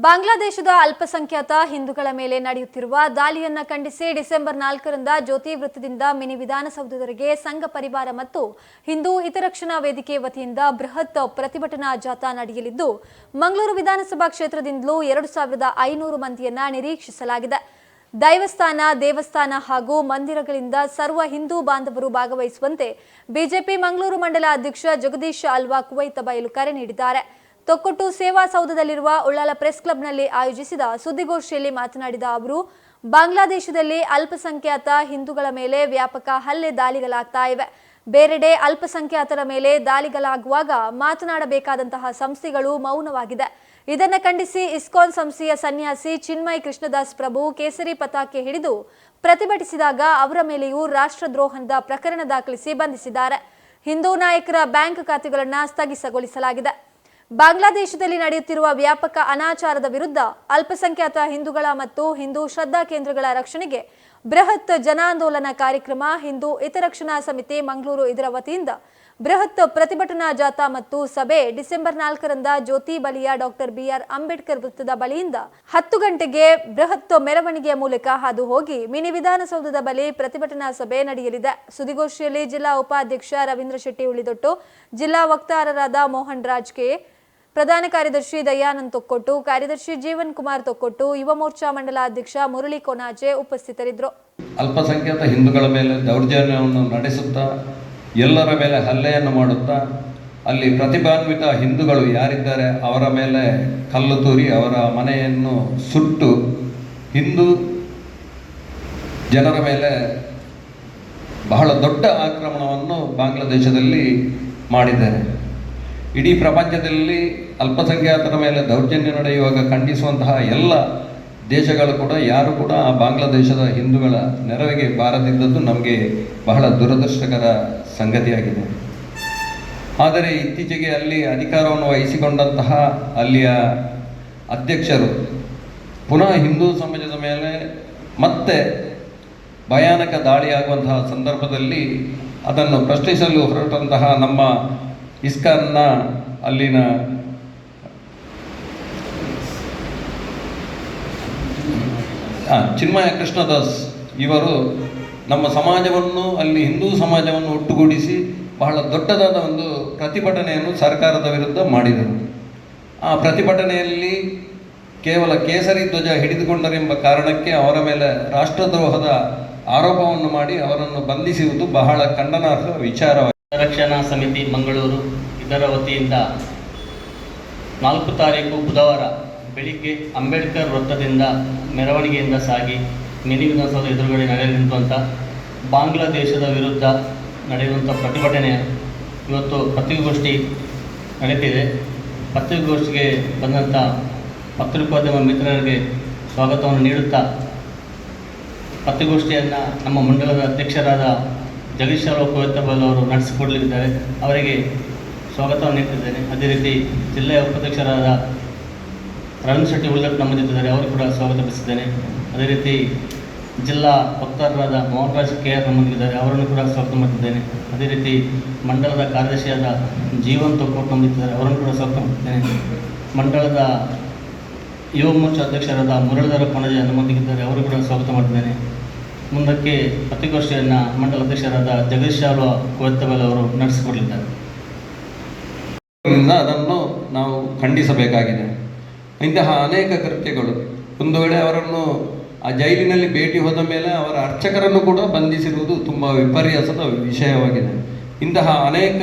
ಬಾಂಗ್ಲಾದೇಶದ ಅಲ್ಪಸಂಖ್ಯಾತ ಹಿಂದೂಗಳ ಮೇಲೆ ನಡೆಯುತ್ತಿರುವ ದಾಳಿಯನ್ನ ಖಂಡಿಸಿ ಡಿಸೆಂಬರ್ ನಾಲ್ಕರಿಂದ ಜ್ಯೋತಿ ವೃತ್ತದಿಂದ ಮಿನಿ ವಿಧಾನಸೌಧದವರೆಗೆ ಸಂಘ ಪರಿವಾರ ಮತ್ತು ಹಿಂದೂ ಹಿತರಕ್ಷಣಾ ವೇದಿಕೆ ವತಿಯಿಂದ ಬೃಹತ್ ಪ್ರತಿಭಟನಾ ಜಾಥಾ ನಡೆಯಲಿದ್ದು, ಮಂಗಳೂರು ವಿಧಾನಸಭಾ ಕ್ಷೇತ್ರದಿಂದಲೂ ಎರಡು ಸಾವಿರದ ಐನೂರು ಮಂದಿಯನ್ನ ನಿರೀಕ್ಷಿಸಲಾಗಿದೆ. ದೈವಸ್ಥಾನ, ದೇವಸ್ಥಾನ ಹಾಗೂ ಮಂದಿರಗಳಿಂದ ಸರ್ವ ಹಿಂದೂ ಬಾಂಧವರು ಭಾಗವಹಿಸುವಂತೆ ಬಿಜೆಪಿ ಮಂಗಳೂರು ಮಂಡಲ ಅಧ್ಯಕ್ಷ ಜಗದೀಶ್ ಅಲ್ವಾ ಕುವೈತ ಬಯಲು ಕರೆ ನೀಡಿದ್ದಾರೆ. ತೊಕ್ಕೊಟ್ಟು ಸೇವಾ ಸೌಧದಲ್ಲಿರುವ ಉಳ್ಳಾಲ ಪ್ರೆಸ್ ಕ್ಲಬ್ನಲ್ಲಿ ಆಯೋಜಿಸಿದ ಸುದ್ದಿಗೋಷ್ಠಿಯಲ್ಲಿ ಮಾತನಾಡಿದ ಅವರು, ಬಾಂಗ್ಲಾದೇಶದಲ್ಲಿ ಅಲ್ಪಸಂಖ್ಯಾತ ಹಿಂದೂಗಳ ಮೇಲೆ ವ್ಯಾಪಕ ಹಲ್ಲೆ ದಾಳಿಗಳಾಗ್ತಾ ಇವೆ. ಬೇರೆಡೆ ಅಲ್ಪಸಂಖ್ಯಾತರ ಮೇಲೆ ದಾಳಿಗಳಾಗುವಾಗ ಮಾತನಾಡಬೇಕಾದಂತಹ ಸಂಸ್ಥೆಗಳು ಮೌನವಾಗಿದೆ. ಇದನ್ನು ಖಂಡಿಸಿ ಇಸ್ಕಾನ್ ಸಂಸ್ಥೆಯ ಸನ್ಯಾಸಿ ಚಿನ್ಮಯ್ ಕೃಷ್ಣದಾಸ್ ಪ್ರಭು ಕೇಸರಿ ಪತಾಕೆ ಹಿಡಿದು ಪ್ರತಿಭಟಿಸಿದಾಗ ಅವರ ಮೇಲೆಯೂ ರಾಷ್ಟ್ರದ್ರೋಹದ ಪ್ರಕರಣ ದಾಖಲಿಸಿ ಬಂಧಿಸಿದ್ದಾರೆ. ಹಿಂದೂ ನಾಯಕರ ಬ್ಯಾಂಕ್ ಖಾತೆಗಳನ್ನು ಸ್ಥಗಿತಗೊಳಿಸಲಾಗಿದೆ ಬಾಂಗ್ಲಾದೇಶದಲ್ಲಿ ನಡೆಯುತ್ತಿರುವ ವ್ಯಾಪಕ ಅನಾಚಾರದ ವಿರುದ್ಧ ಅಲ್ಪಸಂಖ್ಯಾತ ಹಿಂದೂಗಳ ಮತ್ತು ಹಿಂದೂ ಶ್ರದ್ಧಾ ಕೇಂದ್ರಗಳ ರಕ್ಷಣೆಗೆ ಬೃಹತ್ ಜನಾಂದೋಲನ ಕಾರ್ಯಕ್ರಮ ಹಿಂದೂ ಹಿತರಕ್ಷಣಾ ಸಮಿತಿ ಮಂಗಳೂರು ಇದರ ವತಿಯಿಂದ ಬೃಹತ್ ಪ್ರತಿಭಟನಾ ಜಾಥಾ ಮತ್ತು ಸಭೆ ಡಿಸೆಂಬರ್ ನಾಲ್ಕರಂದ ಜ್ಯೋತಿ ಬಲಿಯ ಡಾಕ್ಟರ್ ಬಿಆರ್ ಅಂಬೇಡ್ಕರ್ ವೃತ್ತದ ಬಳಿಯಿಂದ ಹತ್ತು ಗಂಟೆಗೆ ಬೃಹತ್ ಮೆರವಣಿಗೆಯ ಮೂಲಕ ಹಾದು ಹೋಗಿ ಮಿನಿ ವಿಧಾನಸೌಧದ ಬಳಿ ಪ್ರತಿಭಟನಾ ಸಭೆ ನಡೆಯಲಿದೆ. ಸುದ್ದಿಗೋಷ್ಠಿಯಲ್ಲಿ ಜಿಲ್ಲಾ ಉಪಾಧ್ಯಕ್ಷ ರವೀಂದ್ರ ಶೆಟ್ಟಿ ಉಳಿದೊಟ್ಟು ಜಿಲ್ಲಾ ವಕ್ತಾರರಾದ ಮೋಹನ್ ರಾಜ್ ಕೆ ಪ್ರಧಾನ ಕಾರ್ಯದರ್ಶಿ ದಯಾನಂದ್ ತೊಕ್ಕೊಟ್ಟು, ಕಾರ್ಯದರ್ಶಿ ಜೀವನ್ ಕುಮಾರ್ ತೊಕ್ಕೊಟ್ಟು, ಯುವ ಮೋರ್ಚಾ ಮಂಡಲ ಅಧ್ಯಕ್ಷ ಮುರಳಿ ಕೊನಾಜೆ ಉಪಸ್ಥಿತರಿದ್ದರು. ಅಲ್ಪಸಂಖ್ಯಾತ ಹಿಂದೂಗಳ ಮೇಲೆ ದೌರ್ಜನ್ಯವನ್ನು ನಡೆಸುತ್ತಾ, ಎಲ್ಲರ ಮೇಲೆ ಹಲ್ಲೆಯನ್ನು ಮಾಡುತ್ತಾ, ಅಲ್ಲಿ ಪ್ರತಿಭಾನ್ವಿತ ಹಿಂದೂಗಳು ಯಾರಿದ್ದಾರೆ ಅವರ ಮೇಲೆ ಕಲ್ಲು ತೂರಿ ಅವರ ಮನೆಯನ್ನು ಸುಟ್ಟು, ಹಿಂದೂ ಜನರ ಮೇಲೆ ಬಹಳ ದೊಡ್ಡ ಆಕ್ರಮಣವನ್ನು ಬಾಂಗ್ಲಾದೇಶದಲ್ಲಿ ಮಾಡಿದ್ದಾರೆ. ಇಡೀ ಪ್ರಪಂಚದಲ್ಲಿ ಅಲ್ಪಸಂಖ್ಯಾತರ ಮೇಲೆ ದೌರ್ಜನ್ಯ ನಡೆಯುವಾಗ ಖಂಡಿಸುವಂತಹ ಎಲ್ಲ ದೇಶಗಳು ಕೂಡ, ಯಾರು ಕೂಡ ಆ ಬಾಂಗ್ಲಾದೇಶದ ಹಿಂದೂಗಳ ನೆರವಿಗೆ ಬಾರದಿದ್ದದ್ದು ನಮಗೆ ಬಹಳ ದುರದೃಷ್ಟಕರ ಸಂಗತಿಯಾಗಿದೆ. ಆದರೆ ಇತ್ತೀಚೆಗೆ ಅಲ್ಲಿ ಅಧಿಕಾರವನ್ನು ವಹಿಸಿಕೊಂಡಂತಹ ಅಲ್ಲಿಯ ಅಧ್ಯಕ್ಷರು ಪುನಃ ಹಿಂದೂ ಸಮಾಜದ ಮೇಲೆ ಮತ್ತೆ ಭಯಾನಕ ದಾಳಿಯಾಗುವಂತಹ ಸಂದರ್ಭದಲ್ಲಿ ಅದನ್ನು ಪ್ರಶ್ನಿಸಲು ಹೊರಟಂತಹ ನಮ್ಮ ಇಸ್ಕಾನ್ನ ಅಲ್ಲಿನ ಚಿನ್ಮಯ ಕೃಷ್ಣದಾಸ್ ಇವರು ನಮ್ಮ ಸಮಾಜವನ್ನು, ಅಲ್ಲಿ ಹಿಂದೂ ಸಮಾಜವನ್ನು ಒಟ್ಟುಗೂಡಿಸಿ ಬಹಳ ದೊಡ್ಡದಾದ ಒಂದು ಪ್ರತಿಭಟನೆಯನ್ನು ಸರ್ಕಾರದ ವಿರುದ್ಧ ಮಾಡಿದರು. ಆ ಪ್ರತಿಭಟನೆಯಲ್ಲಿ ಕೇವಲ ಕೇಸರಿ ಧ್ವಜ ಹಿಡಿದುಕೊಂಡರೆಂಬ ಕಾರಣಕ್ಕೆ ಅವರ ಮೇಲೆ ರಾಷ್ಟ್ರದ್ರೋಹದ ಆರೋಪವನ್ನು ಮಾಡಿ ಅವರನ್ನು ಬಂಧಿಸುವುದು ಬಹಳ ಖಂಡನಾರ್ಹ ವಿಚಾರವಾಗಿದೆ. ರಕ್ಷಣಾ ಸಮಿತಿ ಮಂಗಳೂರು ಇದರ ವತಿಯಿಂದ ನಾಲ್ಕು ತಾರೀಕು ಬುಧವಾರ ಬೆಳಿಗ್ಗೆ ಅಂಬೇಡ್ಕರ್ ವೃತ್ತದಿಂದ ಮೆರವಣಿಗೆಯಿಂದ ಸಾಗಿ ಮಿನಿ ವಿಧಾನಸೌಧ ಎದುರುಗಡೆ ನಡೆಯಲಿರುವಂಥ ಬಾಂಗ್ಲಾದೇಶದ ವಿರುದ್ಧ ನಡೆಯುವಂಥ ಪ್ರತಿಭಟನೆ ಇವತ್ತು ಪತ್ರಿಕಾಗೋಷ್ಠಿ ನಡೀತಿದೆ. ಪತ್ರಿಕಾಗೋಷ್ಠಿಗೆ ಬಂದಂಥ ಪತ್ರಿಕೋದ್ಯಮ ಮಿತ್ರರಿಗೆ ಸ್ವಾಗತವನ್ನು ನೀಡುತ್ತಾ ಪತ್ರಿಕಾಗೋಷ್ಠಿಯನ್ನು ನಮ್ಮ ಮಂಡಲದ ಅಧ್ಯಕ್ಷರಾದ ಜಗದೀಶ್ ಕೋಯತ್ತಬಲ್ ಅವರು ನಡೆಸಿಕೊಡಲಿದ್ದಾರೆ ಅವರಿಗೆ ಸ್ವಾಗತವನ್ನು ನೀಡ್ತಿದ್ದೇನೆ. ಅದೇ ರೀತಿ ಜಿಲ್ಲೆಯ ಉಪಾಧ್ಯಕ್ಷರಾದ ರವೀಂದ್ರ ಶೆಟ್ಟಿ ಉಳ್ಳಟ್ ನಮ್ಮ ಅವರು ಕೂಡ ಸ್ವಾಗತ ಅದೇ ರೀತಿ ಜಿಲ್ಲಾ ವಕ್ತಾರರಾದ ಮೋಹನ್ ರಾಜ್ ಕೆ ಆರ್ ನಮ್ಮೊಂದಿಗಿದ್ದಾರೆ ಅವರನ್ನು ಕೂಡ ಸ್ವಾಗತ ಮಾಡ್ತಿದ್ದೇನೆ. ಅದೇ ರೀತಿ ಮಂಡಲದ ಕಾರ್ಯದರ್ಶಿಯಾದ ಜೀವನ್ ತೊಕ್ಕೋಟ್ ಅವರನ್ನು ಕೂಡ ಸ್ವಾಗತ ಮಾಡ್ತಿದ್ದೇನೆ. ಮಂಡಲದ ಯುವ ಮೋರ್ಚಾ ಅಧ್ಯಕ್ಷರಾದ ಮುರಳೀಧರ ಕೊಣಜೆ ನಮ್ಮೊಂದಿಗಿದ್ದಾರೆ. ಅವರು ಕೂಡ ಸ್ವಾಗತ ಮಾಡ್ತಿದ್ದೇನೆ. ಮುಂದಕ್ಕೆ ಪತ್ರಿಕಾಗೋಷ್ಠಿಯನ್ನು ಮಂಡಲ ಅಧ್ಯಕ್ಷರಾದ ಜಗದೀಶ್ ಶಾಲ್ವ ಕುವೆತ್ತಬಲ್ ಅವರು ನಡೆಸಿಕೊಡಲಿದ್ದಾರೆ. ಅದನ್ನು ನಾವು ಖಂಡಿಸಬೇಕಾಗಿದೆ. ಇಂತಹ ಅನೇಕ ಕೃತ್ಯಗಳು. ಒಂದು ವೇಳೆ ಅವರನ್ನು ಆ ಜೈಲಿನಲ್ಲಿ ಭೇಟಿ ಹೋದ ಮೇಲೆ ಅವರ ಅರ್ಚಕರನ್ನು ಕೂಡ ಬಂಧಿಸಿರುವುದು ತುಂಬ ವಿಪರ್ಯಾಸದ ವಿಷಯವಾಗಿದೆ. ಇಂತಹ ಅನೇಕ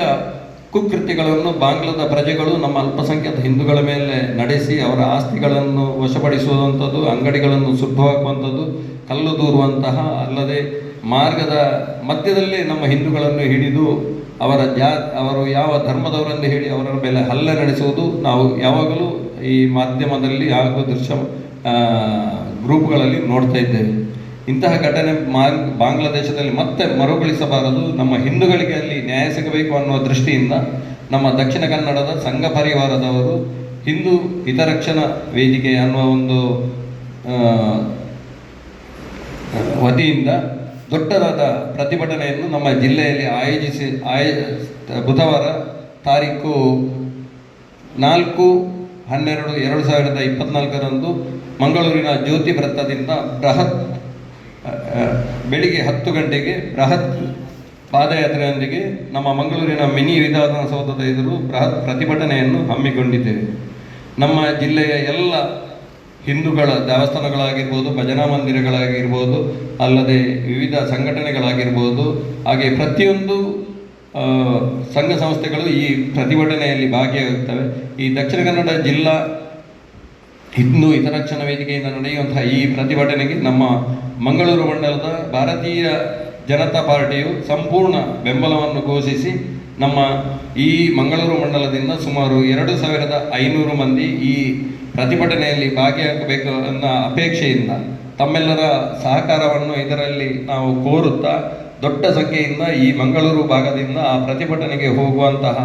ಕುಕೃತ್ಯಗಳನ್ನು ಬಾಂಗ್ಲಾದ ಪ್ರಜೆಗಳು ನಮ್ಮ ಅಲ್ಪಸಂಖ್ಯಾತ ಹಿಂದೂಗಳ ಮೇಲೆ ನಡೆಸಿ ಅವರ ಆಸ್ತಿಗಳನ್ನು ವಶಪಡಿಸುವಂಥದ್ದು, ಅಂಗಡಿಗಳನ್ನು ಸುಟ್ಟು ಹಾಕುವಂಥದ್ದು ಕಲ್ಲು ದೂರುವಂತಹ ಅಲ್ಲದೆ ಮಾರ್ಗದ ಮಧ್ಯದಲ್ಲೇ ನಮ್ಮ ಹಿಂದೂಗಳನ್ನು ಹಿಡಿದು ಅವರ ಜಾ, ಅವರು ಯಾವ ಧರ್ಮದವರೆಂದು ಹೇಳಿ ಅವರ ಮೇಲೆ ಹಲ್ಲೆ ನಡೆಸುವುದು ನಾವು ಯಾವಾಗಲೂ ಈ ಮಾಧ್ಯಮದಲ್ಲಿ ಹಾಗೂ ದೃಶ್ಯ ಗ್ರೂಪ್ಗಳಲ್ಲಿ ನೋಡ್ತಾ ಇದ್ದೇವೆ. ಇಂತಹ ಘಟನೆ ಬಾಂಗ್ಲಾದೇಶದಲ್ಲಿ ಮತ್ತೆ ಮರುಕಳಿಸಬಾರದು. ನಮ್ಮ ಹಿಂದೂಗಳಿಗೆ ಅಲ್ಲಿ ನ್ಯಾಯ ಸಿಗಬೇಕು ಅನ್ನುವ ದೃಷ್ಟಿಯಿಂದ ನಮ್ಮ ದಕ್ಷಿಣ ಕನ್ನಡದ ಸಂಘ ಪರಿವಾರದವರು ಹಿಂದೂ ಹಿತರಕ್ಷಣಾ ವೇದಿಕೆ ಅನ್ನುವ ಒಂದು ವತಿಯಿಂದ ದೊಡ್ಡದಾದ ಪ್ರತಿಭಟನೆಯನ್ನು ನಮ್ಮ ಜಿಲ್ಲೆಯಲ್ಲಿ ಆಯೋಜಿಸಿ, ಆಯ, ಬುಧವಾರ ತಾರೀಕು ನಾಲ್ಕು, ಹನ್ನೆರಡು, ಎರಡು ಸಾವಿರದ ಇಪ್ಪತ್ನಾಲ್ಕರಂದು ಮಂಗಳೂರಿನ ಜ್ಯೋತಿ ವೃತ್ತದಿಂದ ಬೃಹತ್ ಬೆಳಿಗ್ಗೆ ಹತ್ತು ಗಂಟೆಗೆ ಬೃಹತ್ ಪಾದಯಾತ್ರೆಯೊಂದಿಗೆ ನಮ್ಮ ಮಂಗಳೂರಿನ ಮಿನಿ ವಿಧಾನಸೌಧದ ಎದುರು ಬೃಹತ್ ಪ್ರತಿಭಟನೆಯನ್ನು ಹಮ್ಮಿಕೊಂಡಿದ್ದೇವೆ. ನಮ್ಮ ಜಿಲ್ಲೆಯ ಎಲ್ಲ ಹಿಂದೂಗಳ ದೇವಸ್ಥಾನಗಳಾಗಿರ್ಬೋದು, ಭಜನಾ ಮಂದಿರಗಳಾಗಿರ್ಬೋದು, ಅಲ್ಲದೆ ವಿವಿಧ ಸಂಘಟನೆಗಳಾಗಿರ್ಬೋದು, ಹಾಗೆ ಪ್ರತಿಯೊಂದು ಸಂಘ ಸಂಸ್ಥೆಗಳು ಈ ಪ್ರತಿಭಟನೆಯಲ್ಲಿ ಭಾಗಿಯಾಗುತ್ತವೆ. ಈ ದಕ್ಷಿಣ ಕನ್ನಡ ಜಿಲ್ಲಾ ಹಿಂದೂ ಹಿತರಕ್ಷಣಾ ವೇದಿಕೆಯಿಂದ ನಡೆಯುವಂತಹ ಈ ಪ್ರತಿಭಟನೆಗೆ ನಮ್ಮ ಮಂಗಳೂರು ಮಂಡಲದ ಭಾರತೀಯ ಜನತಾ ಪಾರ್ಟಿಯು ಸಂಪೂರ್ಣ ಬೆಂಬಲವನ್ನು ಘೋಷಿಸಿ, ನಮ್ಮ ಈ ಮಂಗಳೂರು ಮಂಡಲದಿಂದ ಸುಮಾರು ಎರಡು ಸಾವಿರದ ಐನೂರು ಮಂದಿ ಈ ಪ್ರತಿಭಟನೆಯಲ್ಲಿ ಭಾಗಿಯಾಗಬೇಕು ಅನ್ನೋ ಅಪೇಕ್ಷೆಯಿಂದ ತಮ್ಮೆಲ್ಲರ ಸಹಕಾರವನ್ನು ಇದರಲ್ಲಿ ನಾವು ಕೋರುತ್ತಾ ದೊಡ್ಡ ಸಂಖ್ಯೆಯಿಂದ ಈ ಮಂಗಳೂರು ಭಾಗದಿಂದ ಆ ಪ್ರತಿಭಟನೆಗೆ ಹೋಗುವಂತಹ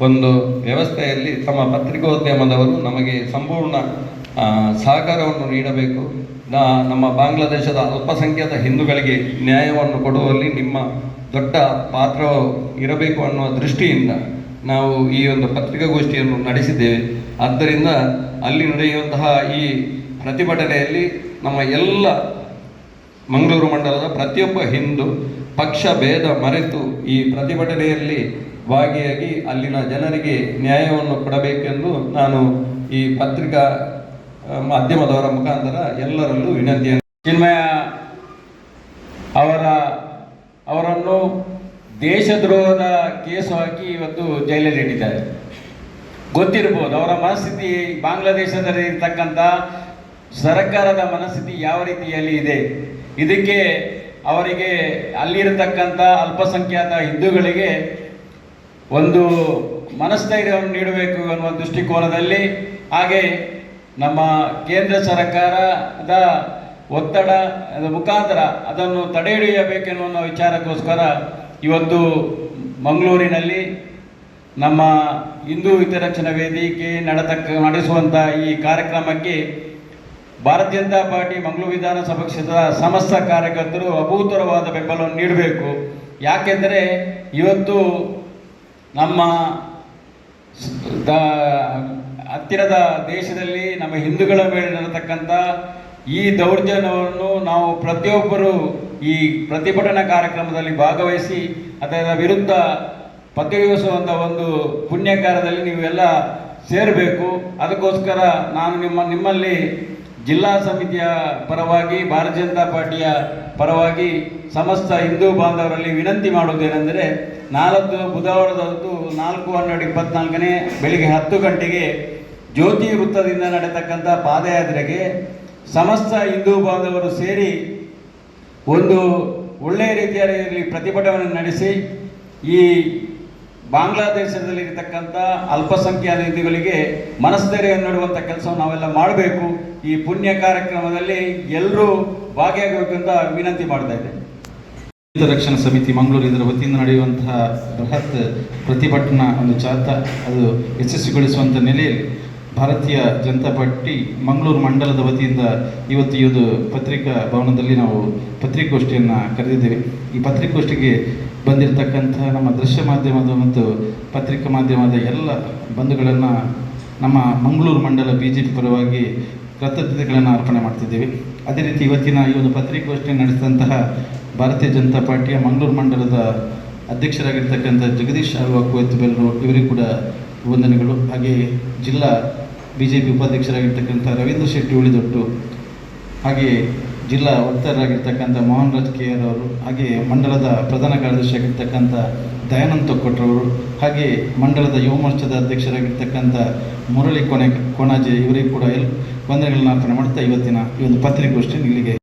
ಒಂದು ವ್ಯವಸ್ಥೆಯಲ್ಲಿ ತಮ್ಮ ಪತ್ರಿಕೋದ್ಯಮದವರು ನಮಗೆ ಸಂಪೂರ್ಣ ಸಹಕಾರವನ್ನು ನೀಡಬೇಕು. ನಮ್ಮ ಬಾಂಗ್ಲಾದೇಶದ ಅಲ್ಪಸಂಖ್ಯಾತ ಹಿಂದೂಗಳಿಗೆ ನ್ಯಾಯವನ್ನು ಕೊಡುವಲ್ಲಿ ನಿಮ್ಮ ದೊಡ್ಡ ಪಾತ್ರ ಇರಬೇಕು ಅನ್ನುವ ದೃಷ್ಟಿಯಿಂದ ನಾವು ಈ ಒಂದು ಪತ್ರಿಕಾಗೋಷ್ಠಿಯನ್ನು ನಡೆಸಿದ್ದೇವೆ. ಆದ್ದರಿಂದ ಅಲ್ಲಿ ನಡೆಯುವಂತಹ ಈ ಪ್ರತಿಭಟನೆಯಲ್ಲಿ ನಮ್ಮ ಎಲ್ಲ ಮಂಗಳೂರು ಮಂಡಲದ ಪ್ರತಿಯೊಬ್ಬ ಹಿಂದೂ ಪಕ್ಷ ಭೇದ ಮರೆತು ಈ ಪ್ರತಿಭಟನೆಯಲ್ಲಿ ಭಾಗಿಯಾಗಿ ಅಲ್ಲಿನ ಜನರಿಗೆ ನ್ಯಾಯವನ್ನು ಕೊಡಬೇಕೆಂದು ನಾನು ಈ ಪತ್ರಿಕಾ ಮಾಧ್ಯಮದವರ ಮುಖಾಂತರ ಎಲ್ಲರಲ್ಲೂ ವಿನಂತಿಯನ್ನು ಚಿನ್ಮಯ, ಅವರ, ಅವರನ್ನು ದೇಶದ್ರೋಹದ ಕೇಸು ಹಾಕಿ ಇವತ್ತು ಜೈಲಲ್ಲಿ ಇಟ್ಟಿದ್ದಾರೆ. ಗೊತ್ತಿರ್ಬೋದು. ಅವರ ಮನಸ್ಥಿತಿ ಬಾಂಗ್ಲಾದೇಶದಲ್ಲಿ ಇರ್ತಕ್ಕಂಥ ಸರ್ಕಾರದ ಮನಸ್ಥಿತಿ ಯಾವ ರೀತಿಯಲ್ಲಿ ಇದೆ? ಇದಕ್ಕೆ ಅವರಿಗೆ ಅಲ್ಲಿರತಕ್ಕಂಥ ಅಲ್ಪಸಂಖ್ಯಾತ ಹಿಂದೂಗಳಿಗೆ ಒಂದು ಮನಸ್ಥೈರ್ಯವನ್ನು ನೀಡಬೇಕು ಅನ್ನುವ ದೃಷ್ಟಿಕೋನದಲ್ಲಿ ಹಾಗೆ ನಮ್ಮ ಕೇಂದ್ರ ಸರ್ಕಾರದ ಒತ್ತಡ ಮುಖಾಂತರ ಅದನ್ನು ತಡೆ ಹಿಡಿಯಬೇಕೆನ್ನುವ ವಿಚಾರಕ್ಕೋಸ್ಕರ ಇವತ್ತು ಮಂಗಳೂರಿನಲ್ಲಿ ನಮ್ಮ ಹಿಂದೂ ಹಿತರಕ್ಷಣಾ ವೇದಿಕೆ ನಡೆತಕ್ಕ ನಡೆಸುವಂಥ ಈ ಕಾರ್ಯಕ್ರಮಕ್ಕೆ ಭಾರತೀಯ ಜನತಾ ಪಾರ್ಟಿ ಮಂಗಳೂರು ವಿಧಾನಸಭಾ ಕ್ಷೇತ್ರದ ಸಮಸ್ತ ಕಾರ್ಯಕರ್ತರು ಅಭೂತರವಾದ ಬೆಂಬಲವನ್ನು ನೀಡಬೇಕು. ಯಾಕೆಂದರೆ ಇವತ್ತು ನಮ್ಮ ಹತ್ತಿರದ ದೇಶದಲ್ಲಿ ನಮ್ಮ ಹಿಂದೂಗಳ ಮೇಲೆ ನಡೆತಕ್ಕಂಥ ಈ ದೌರ್ಜನ್ಯವನ್ನು ನಾವು ಪ್ರತಿಯೊಬ್ಬರು ಈ ಪ್ರತಿಭಟನಾ ಕಾರ್ಯಕ್ರಮದಲ್ಲಿ ಭಾಗವಹಿಸಿ ಅದರ ವಿರುದ್ಧ ಪ್ರತಿರೋಧಿಸುವಂಥ ಒಂದು ಪುಣ್ಯಕಾರದಲ್ಲಿ ನೀವೆಲ್ಲ ಸೇರಬೇಕು. ಅದಕ್ಕೋಸ್ಕರ ನಾನು ನಿಮ್ಮ, ನಿಮ್ಮಲ್ಲಿ ಜಿಲ್ಲಾ ಸಮಿತಿಯ ಪರವಾಗಿ ಭಾರತೀಯ ಜನತಾ ಪಾರ್ಟಿಯ ಪರವಾಗಿ ಸಮಸ್ತ ಹಿಂದೂ ಬಾಂಧವರಲ್ಲಿ ವಿನಂತಿ ಮಾಡುವುದೇನೆಂದರೆ ನಾಲ್ಕು ಬುಧವಾರದಂದು ನಾಲ್ಕು ಹನ್ನೆರಡು ಇಪ್ಪತ್ನಾಲ್ಕನೇ ಬೆಳಿಗ್ಗೆ ಹತ್ತು ಗಂಟೆಗೆ ಜ್ಯೋತಿ ವೃತ್ತದಿಂದ ನಡೆತಕ್ಕಂಥ ಪಾದಯಾತ್ರೆಗೆ ಸಮಸ್ತ ಹಿಂದೂ ಬಾಂಧವರು ಸೇರಿ ಒಂದು ಒಳ್ಳೆಯ ರೀತಿಯಲ್ಲಿ ಪ್ರತಿಭಟನೆ ನಡೆಸಿ ಈ ಬಾಂಗ್ಲಾದೇಶದಲ್ಲಿ ಇರತಕ್ಕಂಥ ಅಲ್ಪಸಂಖ್ಯಾತ ಹಿಂದೂಗಳಿಗೆ ಮನಸ್ಥೈರ್ಯ ನೀಡುವಂಥ ಕೆಲಸವನ್ನು ನಾವೆಲ್ಲ ಮಾಡಬೇಕು. ಈ ಪುಣ್ಯ ಕಾರ್ಯಕ್ರಮದಲ್ಲಿ ಎಲ್ಲರೂ ಭಾಗಿಯಾಗಬೇಕು ಅಂತ ವಿನಂತಿ ಮಾಡ್ತಾ ಇದ್ದೇನೆ ರಕ್ಷಣಾ ಸಮಿತಿ ಮಂಗಳೂರು ಇದರ ವತಿಯಿಂದ ನಡೆಯುವಂತಹ ಬೃಹತ್ ಪ್ರತಿಭಟನಾ ಒಂದು ಜಾಥಾ ಅದು ಯಶಸ್ವಿಗೊಳಿಸುವಂಥ ನೆಲೆಯಲ್ಲಿ ಭಾರತೀಯ ಜನತಾ ಪಾರ್ಟಿ ಮಂಗಳೂರು ಮಂಡಲದ ವತಿಯಿಂದ ಇವತ್ತು ಈ ಒಂದು ಪತ್ರಿಕಾ ಭವನದಲ್ಲಿ ನಾವು ಪತ್ರಿಕಾಗೋಷ್ಠಿಯನ್ನು ಕರೆದಿದ್ದೇವೆ. ಈ ಪತ್ರಿಕಾಗೋಷ್ಠಿಗೆ ಬಂದಿರತಕ್ಕಂಥ ನಮ್ಮ ದೃಶ್ಯ ಮಾಧ್ಯಮದ ಮತ್ತು ಪತ್ರಿಕಾ ಮಾಧ್ಯಮದ ಎಲ್ಲ ಬಂಧುಗಳನ್ನು ನಮ್ಮ ಮಂಗಳೂರು ಮಂಡಲ ಬಿ ಜೆ ಪಿ ಪರವಾಗಿ ಕೃತಜ್ಞತೆಗಳನ್ನು ಅರ್ಪಣೆ ಮಾಡ್ತಿದ್ದೇವೆ. ಅದೇ ರೀತಿ ಇವತ್ತಿನ ಈ ಒಂದು ಪತ್ರಿಕಾಗೋಷ್ಠಿ ನಡೆಸಿದಂತಹ ಭಾರತೀಯ ಜನತಾ ಪಾರ್ಟಿಯ ಮಂಗಳೂರು ಮಂಡಲದ ಅಧ್ಯಕ್ಷರಾಗಿರ್ತಕ್ಕಂಥ ಜಗದೀಶ್ ಆಳ್ವ ಕೋಯತ್ಬೆಲ್ರು ಇವರಿಗೂ ಕೂಡ ವಂದನೆಗಳು. ಹಾಗೆ ಜಿಲ್ಲಾ ಬಿ ಜೆ ಪಿ ಉಪಾಧ್ಯಕ್ಷರಾಗಿರ್ತಕ್ಕಂಥ ರವೀಂದ್ರ ಶೆಟ್ಟಿ ಉಳಿದೊಟ್ಟು ಹಾಗೆ ಜಿಲ್ಲಾ ವಕ್ತಾರರಾಗಿರ್ತಕ್ಕಂಥ ಮೋಹನ್ ರಾಜ್ ಕೆ ಅವರು ಹಾಗೆ ಮಂಡಲದ ಪ್ರಧಾನ ಕಾರ್ಯದರ್ಶಿ ಆಗಿರ್ತಕ್ಕಂಥ ದಯಾನಂದ್ ತೊಕ್ಕೊಟ್ರವರು ಹಾಗೆ ಮಂಡಲದ ಯುವ ಮೋರ್ಚಾದ ಅಧ್ಯಕ್ಷರಾಗಿರ್ತಕ್ಕಂಥ ಮುರಳಿ ಕೊನೆ ಕೊಣಾಜೆ ಇವರಿಗೂ ಕೂಡ ಎಲ್ ವಂದನೆಗಳನ್ನ ಅರ್ಪಣೆ ಮಾಡ್ತಾ ಇವತ್ತಿನ ಈ ಒಂದು ಪತ್ರಿಕಾಗೋಷ್ಠಿ ಇಲ್ಲಿಗೆ